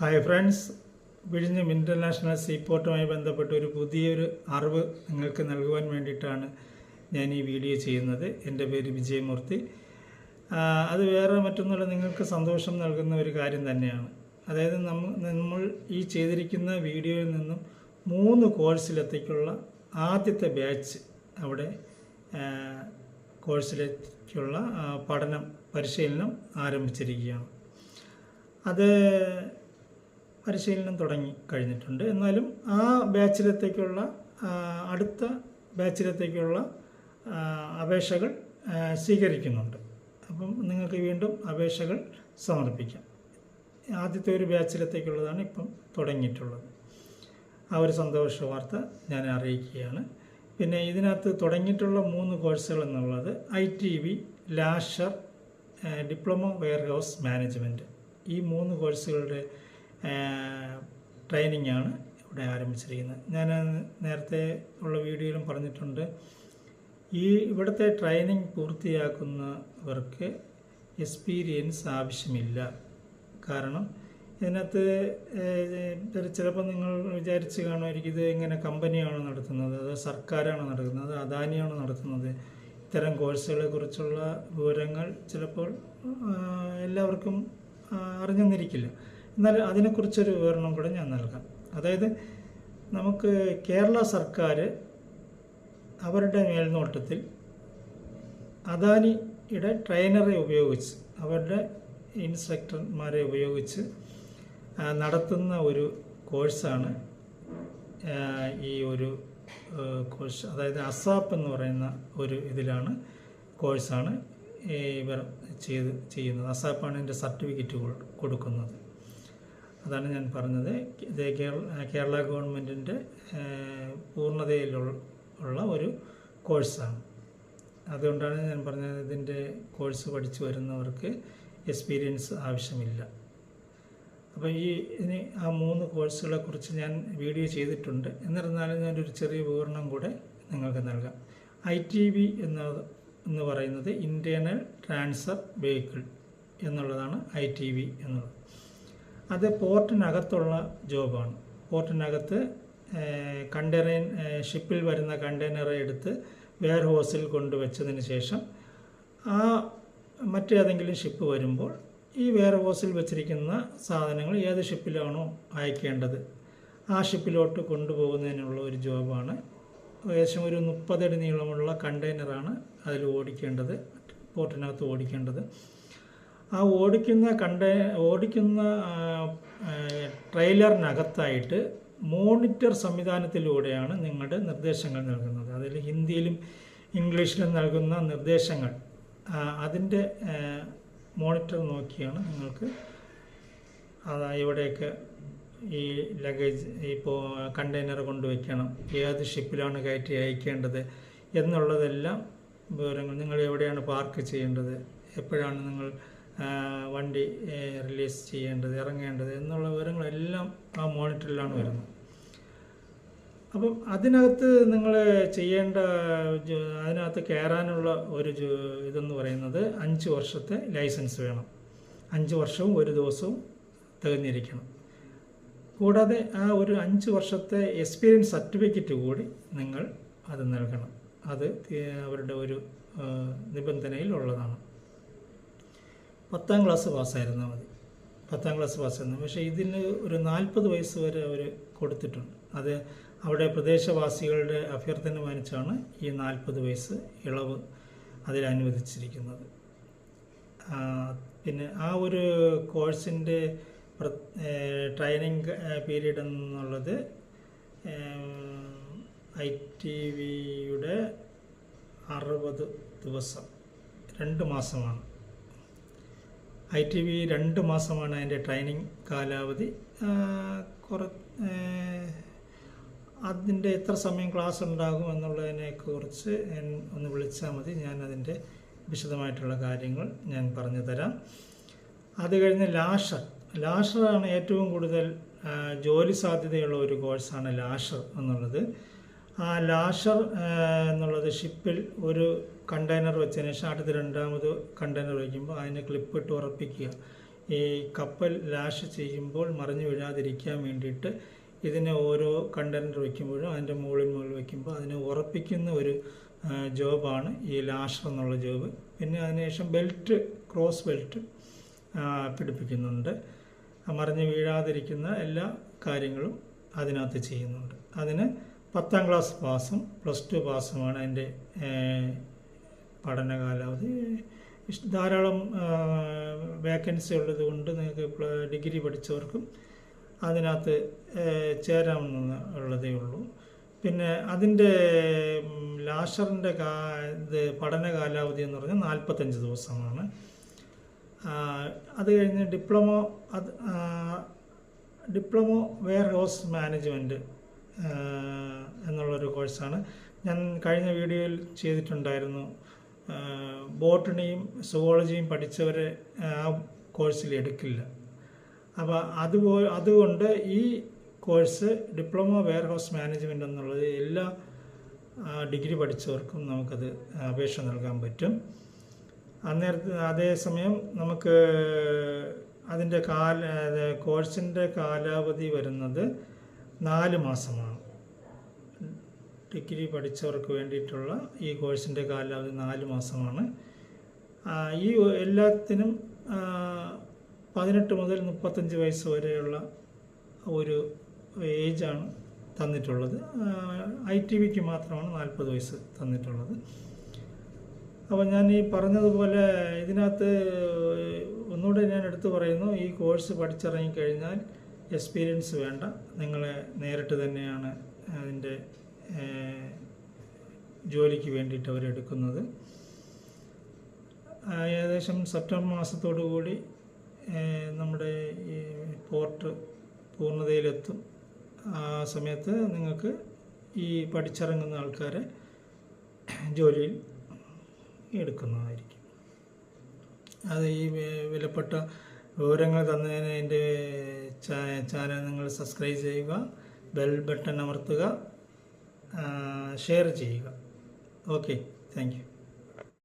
Hi friends വിഴിഞ്ഞം international സീപോർട്ടുമായി ബന്ധപ്പെട്ട ഒരു പുതിയൊരു അറിവ് നിങ്ങൾക്ക് നൽകുവാൻ വേണ്ടിയിട്ടാണ് ഞാൻ ഈ വീഡിയോ ചെയ്യുന്നത്. എന്റെ പേര് വിജയമൂർത്തി. അത് വേറെ മറ്റൊന്നുമല്ല നിങ്ങൾക്ക് സന്തോഷം നൽകുന്ന ഒരു കാര്യം തന്നെയാണ്. അതായത് നമ്മൾ നമ്മൾ ഈ ചെയ്തിരിക്കുന്ന വീഡിയോയിൽ നിന്നും മൂന്ന് കോഴ്സിലെത്തേക്കുള്ള ആദ്യത്തെ ബാച്ച് അവിടെ കോഴ്സിലേക്കുള്ള പഠനം പരിശീലനം ആരംഭിച്ചിരിക്കുകയാണ്. അത് പരിശീലനം തുടങ്ങി കഴിഞ്ഞിട്ടുണ്ട്. എന്നാലും ആ ബാച്ചിലത്തേക്കുള്ള അടുത്ത ബാച്ചിലത്തേക്കുള്ള അപേക്ഷകൾ സ്വീകരിക്കുന്നുണ്ട്. അപ്പം നിങ്ങൾക്ക് വീണ്ടും അപേക്ഷകൾ സമർപ്പിക്കാം. ആദ്യത്തെ ഒരു ബാച്ചിലത്തേക്കുള്ളതാണ് ഇപ്പം തുടങ്ങിയിട്ടുള്ളത്. ആ ഒരു സന്തോഷ വാർത്ത ഞാൻ അറിയിക്കുകയാണ്. പിന്നെ ഇതിനകത്ത് തുടങ്ങിയിട്ടുള്ള മൂന്ന് കോഴ്സുകൾ എന്നുള്ളത് ഐ ടി വി ലാഷർ ഡിപ്ലോമ വെയർ ഹൗസ് മാനേജ്മെന്റ്. ഈ മൂന്ന് കോഴ്സുകളുടെ ട്രെയിനിങ് ആണ് ഇവിടെ ആരംഭിച്ചിരിക്കുന്നത്. ഞാൻ നേരത്തെ ഉള്ള വീഡിയോയിലും പറഞ്ഞിട്ടുണ്ട്. ഈ ഇവിടുത്തെ ട്രെയിനിങ് പൂർത്തിയാക്കുന്നവർക്ക് എക്സ്പീരിയൻസ് ആവശ്യമില്ല. കാരണം ഇതിനകത്ത് ചിലപ്പോൾ നിങ്ങൾ വിചാരിച്ച് കാണുമായിരിക്കും ഇത് എങ്ങനെ കമ്പനിയാണോ നടത്തുന്നത് അതോ സർക്കാരാണോ നടത്തുന്നത് അദാനിയാണോ നടത്തുന്നത്. ഇത്തരം കോഴ്സുകളെക്കുറിച്ചുള്ള വിവരങ്ങൾ ചിലപ്പോൾ എല്ലാവർക്കും അറിഞ്ഞെന്നിരിക്കില്ല. എന്നാൽ അതിനെക്കുറിച്ചൊരു വിവരണം കൂടെ ഞാൻ നൽകാം. അതായത് നമുക്ക് കേരള സർക്കാർ അവരുടെ മേൽനോട്ടത്തിൽ അദാനിയുടെ ട്രെയിനറെ ഉപയോഗിച്ച് അവരുടെ ഇൻസ്ട്രക്ടർമാരെ ഉപയോഗിച്ച് നടത്തുന്ന ഒരു കോഴ്സാണ് ഈ ഒരു കോഴ്സ്. അതായത് അസാപ്പ് എന്ന് പറയുന്ന ഒരു ഇതിലാണ് കോഴ്സാണ് ഇവർ ചെയ്ത് ചെയ്യുന്നത്. അസാപ്പാണ് ഇതിന്റെ സർട്ടിഫിക്കറ്റ് കൊടുക്കുന്നത്. അതാണ് ഞാൻ പറഞ്ഞത്. ഇത് കേരള ഗവൺമെന്റിന്റെ പൂർണതയിലുള്ള ഒരു കോഴ്സാണ്. അതുകൊണ്ടാണ് ഞാൻ പറഞ്ഞത് ഇതിന്റെ കോഴ്സ് പഠിച്ചു വരുന്നവർക്ക് എക്സ്പീരിയൻസ് ആവശ്യമില്ല. അപ്പോൾ ഈ ഇനി ആ മൂന്ന് കോഴ്സുകളെ കുറിച്ച് ഞാൻ വീഡിയോ ചെയ്തിട്ടുണ്ട്. എന്നിരുന്നാലും ഞാനൊരു ചെറിയ വിവരണം കൂടെ നിങ്ങൾക്ക് നൽകാം. ഐ ടി വി എന്ന എന്ന് പറയുന്നത് ഇന്റേർണൽ ട്രാൻസ്ഫർ വെഹിക്കിൾ എന്നുള്ളതാണ് ഐ ടി വി എന്നുള്ളത്. അത് പോർട്ടിനകത്തുള്ള ജോബാണ്. പോർട്ടിനകത്ത് കണ്ടെയ്നർ ഷിപ്പിൽ വരുന്ന കണ്ടെയ്നറെ എടുത്ത് വെയർ ഹൗസിൽ കൊണ്ടുവച്ചതിന് ശേഷം ആ മറ്റേതെങ്കിലും ഷിപ്പ് വരുമ്പോൾ ഈ വെയർ ഹൗസിൽ വെച്ചിരിക്കുന്ന സാധനങ്ങൾ ഏത് ഷിപ്പിലാണോ അയക്കേണ്ടത്. ആ ഷിപ്പിലോട്ട് കൊണ്ടുപോകുന്നതിനുള്ള ഒരു ജോബാണ്. ഏകദേശം ഒരു മുപ്പതടി നീളമുള്ള കണ്ടെയ്നറാണ് അതിൽ ഓടിക്കേണ്ടത് പോർട്ടിനകത്ത് ഓടിക്കേണ്ടത്. ആ ഓടിക്കുന്ന കണ്ട ഓടിക്കുന്ന ട്രെയിലറിനകത്തായിട്ട് മോണിറ്റർ സംവിധാനത്തിലൂടെയാണ് നിങ്ങളുടെ നിർദ്ദേശങ്ങൾ നൽകുന്നത്. അതിൽ ഹിന്ദിയിലും ഇംഗ്ലീഷിലും നൽകുന്ന നിർദ്ദേശങ്ങൾ. അതിന്റെ മോണിറ്റർ നോക്കിയാണ് നിങ്ങൾക്ക് എവിടെയൊക്കെ ഈ ലഗേജ് ഇപ്പോൾ കണ്ടെയ്നർ കൊണ്ടുവയ്ക്കണം ഏത് ഷിപ്പിലാണ് കയറ്റി അയക്കേണ്ടത് എന്നുള്ളതെല്ലാം വിവരങ്ങൾ നിങ്ങൾ എവിടെയാണ് പാർക്ക് ചെയ്യേണ്ടത് എപ്പോഴാണ് നിങ്ങൾ വണ്ടി റിലീസ് ചെയ്യേണ്ടത് ഇറങ്ങേണ്ടത് എന്നുള്ള വിവരങ്ങളെല്ലാം ആ മോണിറ്ററിലാണ് വരുന്നത്. അപ്പം അതിനകത്ത് നിങ്ങൾ ചെയ്യേണ്ട അതിനകത്ത് കയറാനുള്ള ഒരു ഇതെന്ന് പറയുന്നത് അഞ്ച് വർഷത്തെ ലൈസൻസ് വേണം. അഞ്ച് വർഷവും ഒരു ദിവസവും തികഞ്ഞിരിക്കണം. കൂടാതെ ആ ഒരു അഞ്ച് വർഷത്തെ എക്സ്പീരിയൻസ് സർട്ടിഫിക്കറ്റ് കൂടി നിങ്ങൾ അത് നൽകണം. അത് അവരുടെ ഒരു നിബന്ധനയിൽ ഉള്ളതാണ് പത്താം ക്ലാസ് പാസ്സായിരുന്നാൽ മതി. പത്താം ക്ലാസ് പാസ്സായിരുന്നു. പക്ഷേ ഇതിന് ഒരു നാൽപ്പത് വയസ്സ് വരെ അവർ കൊടുത്തിട്ടുണ്ട്. അത് അവിടെ പ്രദേശവാസികളുടെ അഭ്യർത്ഥന മാനിച്ചാണ് ഈ നാൽപ്പത് വയസ്സ് ഇളവ് അതിൽ അനുവദിച്ചിരിക്കുന്നത്. പിന്നെ ആ ഒരു കോഴ്സിന്റെ ട്രെയിനിങ് പീരീഡ് എന്നുള്ളത് ഐ ടി വിയുടെ അറുപത് ദിവസം. രണ്ട് മാസമാണ്. ഐ ടി വി രണ്ട് മാസമാണ് അതിന്റെ ട്രെയിനിങ് കാലാവധി. കുറ അതിന്റെ എത്ര സമയം ക്ലാസ് ഉണ്ടാകും എന്നുള്ളതിനെ കുറിച്ച് ഒന്ന് വിളിച്ചാൽ മതി. ഞാൻ അതിന്റെ വിശദമായിട്ടുള്ള കാര്യങ്ങൾ ഞാൻ പറഞ്ഞു തരാം. അത് കഴിഞ്ഞ് ലാഷർ. ലാഷറാണ് ഏറ്റവും കൂടുതൽ ജോലി സാധ്യതയുള്ള ഒരു കോഴ്സാണ് ലാഷർ എന്നുള്ളത്. ആ ലാഷർ എന്നുള്ളത് ഷിപ്പിൽ ഒരു കണ്ടെയ്നർ വെച്ചതിന് ശേഷം അടുത്ത രണ്ടാമത് കണ്ടെയ്നർ വയ്ക്കുമ്പോൾ അതിനെ ക്ലിപ്പിട്ട് ഉറപ്പിക്കുക. ഈ കപ്പൽ ലാഷ് ചെയ്യുമ്പോൾ മറിഞ്ഞു വീഴാതിരിക്കാൻ വേണ്ടിയിട്ട് ഇതിനെ ഓരോ കണ്ടെയ്നർ വയ്ക്കുമ്പോഴും അതിന്റെ മുകളിൽ മുകളിൽ വയ്ക്കുമ്പോൾ അതിനെ ഉറപ്പിക്കുന്ന ഒരു ജോബാണ് ഈ ലാഷർ എന്നുള്ള ജോബ്. പിന്നെ അതിനുശേഷം ബെൽറ്റ് ക്രോസ് ബെൽറ്റ് പിടിപ്പിക്കുന്നുണ്ട്. മറിഞ്ഞ് വീഴാതിരിക്കുന്ന എല്ലാ കാര്യങ്ങളും അതിനകത്ത് ചെയ്യുന്നുണ്ട്. അതിന് പത്താം ക്ലാസ് പാസും പ്ലസ് ടു പാസുമാണ് എന്റെ പഠന കാലാവധി ധാരാളം വേക്കൻസി ഉള്ളത് കൊണ്ട് നിങ്ങൾക്ക് ഡിഗ്രി പഠിച്ചവർക്കും അതിനകത്ത് ചേരാമെന്ന് ഉള്ളതേ ഉള്ളൂ. പിന്നെ അതിന്റെ ലാഷറിന്റെ കാ ഇത് പഠന കാലാവധി എന്ന് പറഞ്ഞാൽ നാൽപ്പത്തഞ്ച് ദിവസമാണ്. അത് കഴിഞ്ഞ് ഡിപ്ലോമോ അത് ഡിപ്ലോമോ വെയർ ഹൗസ് മാനേജ്മെന്റ് എന്നുള്ളൊരു കോഴ്സാണ്. ഞാൻ കഴിഞ്ഞ വീഡിയോയിൽ ചെയ്തിട്ടുണ്ടായിരുന്നു. ബോട്ടണിയും സുവോളജിയും പഠിച്ചവരെ ആ കോഴ്സിൽ എടുക്കില്ല. അപ്പോൾ അതുപോ അതുകൊണ്ട് ഈ course diploma warehouse management എന്നുള്ളത് എല്ലാ ഡിഗ്രി പഠിച്ചവർക്കും നമുക്കത് അപേക്ഷ നൽകാൻ പറ്റും. അന്നേരത്ത് അതേസമയം നമുക്ക് അതിന്റെ കാല കോഴ്സിന്റെ കാലാവധി വരുന്നത് നാല് മാസമാണ്. ഡിഗ്രി പഠിച്ചവർക്ക് വേണ്ടിയിട്ടുള്ള ഈ കോഴ്സിന്റെ കാലാവധി നാല് മാസമാണ്. ഈ എല്ലാത്തിനും പതിനെട്ട് മുതൽ മുപ്പത്തഞ്ച് വയസ്സ് വരെയുള്ള ഒരു ഏജാണ് തന്നിട്ടുള്ളത്. ഐ ടി വിക്ക് മാത്രമാണ് നാൽപ്പത് വയസ്സ് തന്നിട്ടുള്ളത്. അപ്പോൾ ഞാൻ ഈ പറഞ്ഞതുപോലെ ഇതിനകത്ത് ഒന്നുകൂടെ ഞാൻ എടുത്തു പറയുന്നു. ഈ കോഴ്സ് പഠിച്ചിറങ്ങിക്കഴിഞ്ഞാൽ എക്സ്പീരിയൻസ് വേണ്ട. നിങ്ങളെ നേരിട്ട് തന്നെയാണ് അതിന്റെ ജോലിക്ക് വേണ്ടിയിട്ട് അവരെടുക്കുന്നത് ഏകദേശം സെപ്റ്റംബർ മാസത്തോടു കൂടി നമ്മുടെ ഈ പോർട്ട് പൂർണതയിലെത്തും. ആ സമയത്ത് നിങ്ങൾക്ക് ഈ പഠിച്ചിറങ്ങുന്ന ആൾക്കാരെ ജോലിയിൽ എടുക്കുന്നതായിരിക്കും. അത് ഈ വിലപ്പെട്ട വിവരങ്ങൾ തന്നതിന് എന്റെ ചാനൽ നിങ്ങൾ സബ്സ്ക്രൈബ് ചെയ്യുക ബെൽ ബട്ടൺ അമർത്തുക ഷെയർ ചെയ്യുക. Okay thank